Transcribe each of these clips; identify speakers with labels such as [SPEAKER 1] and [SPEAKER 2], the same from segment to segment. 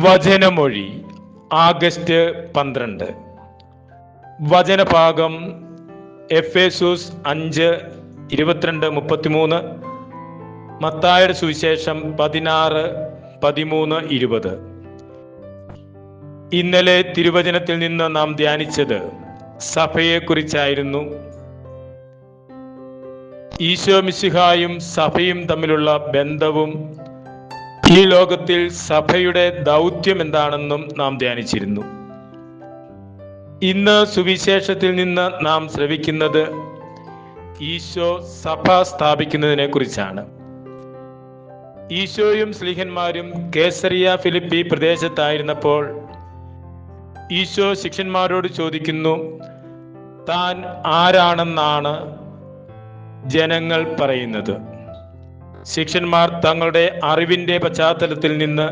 [SPEAKER 1] വചനമൊഴി August പന്ത്രണ്ട്. വചനഭാഗം Ephesus അഞ്ച് ഇരുപത്തിരണ്ട് മുപ്പത്തിമൂന്ന്. മത്തായുടെ സുവിശേഷം പതിനാറ് പതിമൂന്ന് ഇരുപത്. ഇന്നലെ തിരുവചനത്തിൽ നിന്ന് നാം ധ്യാനിച്ചത് സഭയെക്കുറിച്ചായിരുന്നു. ഈശോ മിശിഹായും സഭയും തമ്മിലുള്ള ബന്ധവും ഈ ലോകത്തിൽ സഭയുടെ ദൗത്യം എന്താണെന്നും നാം ധ്യാനിച്ചിരുന്നു. ഇന്ന് സുവിശേഷത്തിൽ നിന്ന് നാം ശ്രവിക്കുന്നത് ഈശോ സഭ സ്ഥാപിക്കുന്നതിനെ കുറിച്ചാണ്. ഈശോയും സ്ലിഹന്മാരും കേസറിയ ഫിലിപ്പി പ്രദേശത്തായിരുന്നപ്പോൾ ഈശോ ശിഷ്യന്മാരോട് ചോദിക്കുന്നു താൻ ആരാണെന്നാണ് ജനങ്ങൾ പറയുന്നത്? ശിഷ്യന്മാർ തങ്ങളുടെ അറിവിന്റെ പശ്ചാത്തലത്തിൽ നിന്ന്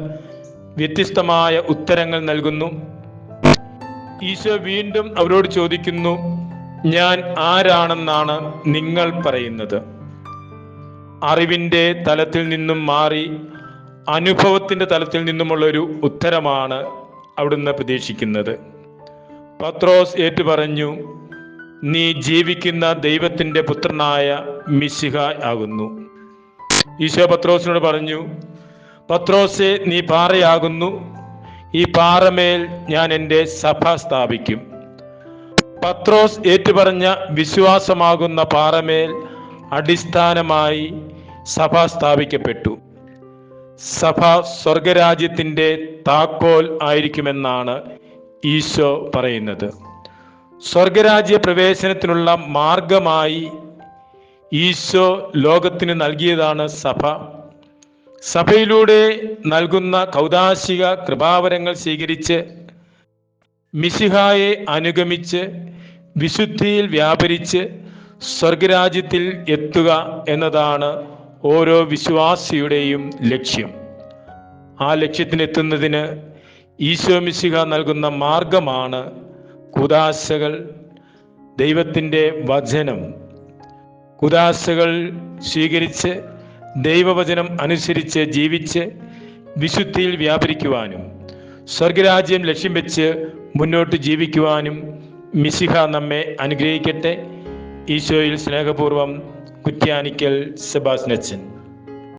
[SPEAKER 1] വ്യത്യസ്തമായ ഉത്തരങ്ങൾ നൽകുന്നു. ഈശോ വീണ്ടും അവരോട് ചോദിക്കുന്നു ഞാൻ ആരാണെന്നാണ് നിങ്ങൾ പറയുന്നത്? അറിവിന്റെ തലത്തിൽ നിന്നും മാറി അനുഭവത്തിന്റെ തലത്തിൽ നിന്നുമുള്ള ഒരു ഉത്തരമാണ് അവിടുന്ന് പ്രതീക്ഷിക്കുന്നത്. പത്രോസ് ഏറ്റു പറഞ്ഞു നീ ജീവിക്കുന്ന ദൈവത്തിന്റെ പുത്രനായ മിശിഹ ആകുന്നു. ഈശോ പത്രോസിനോട് പറഞ്ഞു പത്രോസെ നീ പാറയാകുന്നു. ഈ പാറമേൽ ഞാൻ എന്റെ സഭ സ്ഥാപിക്കും. പത്രോസ് ഏറ്റുപറഞ്ഞ വിശ്വാസമാകുന്ന പാറമേൽ അടിസ്ഥാനമായി സഭ സ്ഥാപിക്കപ്പെട്ടു. സഭ സ്വർഗരാജ്യത്തിന്റെ താക്കോൽ ആയിരിക്കുമെന്നാണ് ഈശോ പറയുന്നത്. സ്വർഗരാജ്യ പ്രവേശനത്തിനുള്ള മാർഗമായി ഈശോ ലോകത്തിന് നൽകിയതാണ് സഭ. സഭയിലൂടെ നൽകുന്ന കൗതാശിക കൃപാവരങ്ങൾ സ്വീകരിച്ച് മിശിഹായെ അനുഗമിച്ച് വിശുദ്ധിയിൽ വ്യാപരിച്ച് സ്വർഗരാജ്യത്തിൽ എത്തുക എന്നതാണ് ഓരോ വിശ്വാസിയുടെയും ലക്ഷ്യം. ആ ലക്ഷ്യത്തിനെത്തുന്നതിന് ഈശോ മിശിഹ നൽകുന്ന മാർഗമാണ് കുദാശകൾ ദൈവത്തിന്റെ വചനം. കുദാശകൾ സ്വീകരിച്ച് ദൈവവചനം അനുസരിച്ച് ജീവിച്ച് വിശുദ്ധിയിൽ വ്യാപരിക്കുവാനും സ്വർഗരാജ്യം ലക്ഷ്യം വെച്ച് മുന്നോട്ട് ജീവിക്കുവാനും മിസിഹ നമ്മെ അനുഗ്രഹിക്കട്ടെ. ഈശോയിൽ സ്നേഹപൂർവം കുറ്റ്യാനിക്കൽ സെബാസ്നച്ചൻ